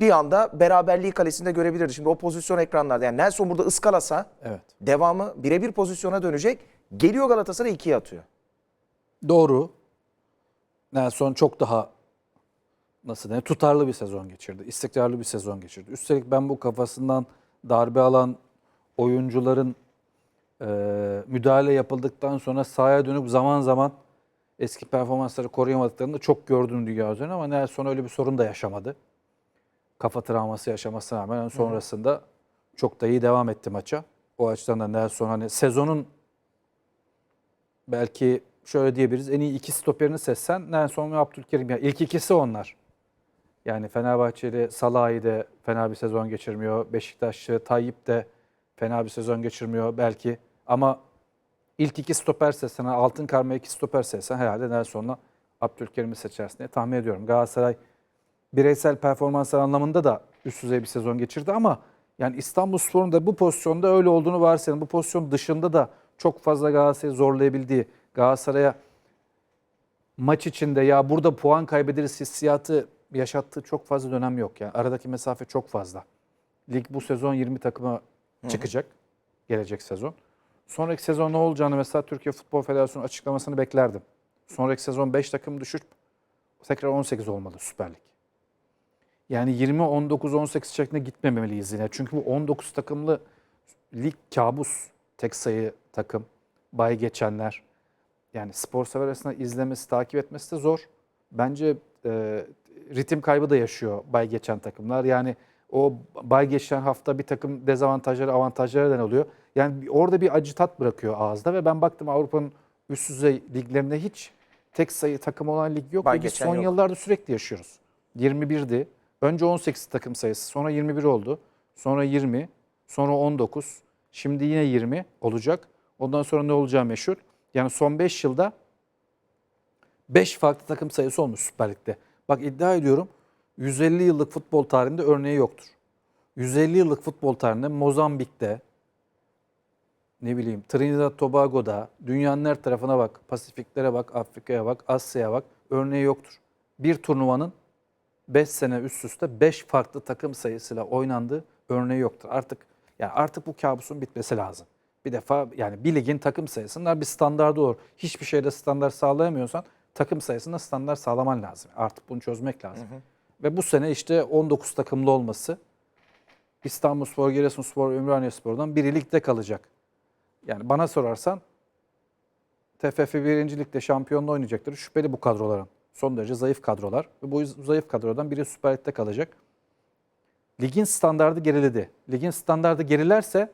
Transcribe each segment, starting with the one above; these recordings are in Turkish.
bir anda beraberliği kalesinde görebilirdi. Şimdi o pozisyon ekranlarda yani Nelson burada ıskalasa Evet. devamı birebir pozisyona dönecek. Geliyor Galatasaray ikiye atıyor. Doğru. Nelson çok daha nasıl denir tutarlı bir sezon geçirdi. istikrarlı bir sezon geçirdi. Üstelik ben bu kafasından darbe alan oyuncuların e, müdahale yapıldıktan sonra sahaya dönüp zaman zaman eski performansları koruyamadıklarını da çok gördüm dünya üzerine ama Nelson öyle bir sorun da yaşamadı. Kafa travması yaşamasına rağmen sonrasında çok da iyi devam etti maça. O açıdan da Nelson hani sezonun belki şöyle diyebiliriz en iyi iki stoperini seçsen Nelson ve Abdülkerim. Yani ilk ikisi onlar. Yani Fenerbahçeli Salah'ı da fena bir sezon geçirmiyor. Beşiktaşlı Tayyip de fena bir sezon geçirmiyor belki. Ama ilk iki stoper seçsen, altın karma iki stoper seçsen herhalde Nelson'la Abdülkerim'i seçersin diye tahmin ediyorum. Galatasaray bireysel performanslar anlamında da üst düzey bir sezon geçirdi ama yani İstanbulspor'un da bu pozisyonda öyle olduğunu varsayalım. Bu pozisyon dışında da çok fazla Galatasaray'ı zorlayabildiği, Galatasaray'a maç içinde ya burada puan kaybederiz hissiyatı yaşattığı çok fazla dönem yok. Yani aradaki mesafe çok fazla. Lig bu sezon 20 takıma çıkacak. Gelecek sezon. Sonraki sezon ne olacağını mesela Türkiye Futbol Federasyonu açıklamasını beklerdim. Sonraki sezon 5 takım düşüp tekrar 18 olmalı Süper Lig. Yani 20, 19, 18 şeklinde gitmemeliyiz yine. Çünkü bu 19 takımlı lig kabus. Tek sayı takım, bay geçenler. Yani spor sever arasında izlemesi, takip etmesi de zor. Bence e, ritim kaybı da yaşıyor bay geçen takımlar. Yani o bay geçen hafta bir takım dezavantajları, avantajları neden oluyor. Yani orada bir acı tat bırakıyor ağızda ve ben baktım Avrupa'nın üst düzey liglerinde hiç tek sayı takım olan lig yok. Bay ve biz son yok. yıllarda sürekli yaşıyoruz. 21'di. Önce 18 takım sayısı, sonra 21 oldu. Sonra 20, sonra 19. Şimdi yine 20 olacak. Ondan sonra ne olacağı meşhur. Yani son 5 yılda 5 farklı takım sayısı olmuş Süper Lig'de. Bak iddia ediyorum 150 yıllık futbol tarihinde örneği yoktur. 150 yıllık futbol tarihinde Mozambik'te, ne bileyim Trinidad Tobago'da, dünyanın her tarafına bak, Pasifiklere bak, Afrika'ya bak, Asya'ya bak örneği yoktur. Bir turnuvanın 5 sene üst üste 5 farklı takım sayısıyla oynandığı örneği yoktur. Artık yani artık bu kabusun bitmesi lazım. Bir defa yani bir ligin takım sayısında bir standardı olur. Hiçbir şeyde standart sağlayamıyorsan takım sayısında standart sağlaman lazım. Artık bunu çözmek lazım. Ve bu sene işte 19 takımlı olması İstanbulspor, Giresunspor, Ümraniyespor'dan biri ligde kalacak. Yani bana sorarsan TFF 1. Lig'de şampiyonluğu oynayacakları şüpheli bu kadroların. Son derece zayıf kadrolar. Ve bu zayıf kadrodan biri Süper Lig'de kalacak. Ligin standardı geriledi. Ligin standardı gerilerse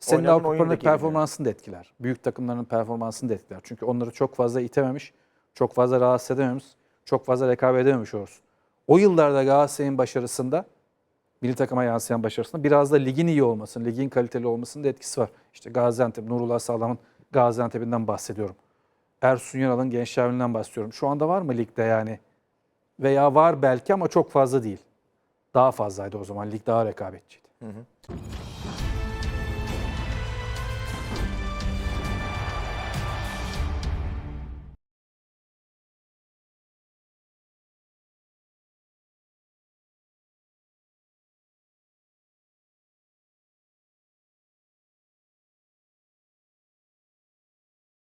senin Oynadığın Avrupa oyun da Kupası'nın geriliyor. performansını da etkiler. Büyük takımların performansını da etkiler. Çünkü onları çok fazla itememiş, çok fazla rahatsız edememiş, çok fazla rekabet edememiş olursun. O yıllarda Galatasaray'ın başarısında, milli takıma yansıyan başarısında biraz da ligin iyi olmasının, ligin kaliteli olmasının da etkisi var. İşte Gaziantep, Nurullah Sağlam'ın Gaziantep'inden bahsediyorum. Ersun Yanal'ın Gençlerbirliği'nden bahsediyorum. Şu anda var mı ligde yani? Veya var belki ama çok fazla değil. Daha fazlaydı o zaman. Lig daha rekabetçiydi.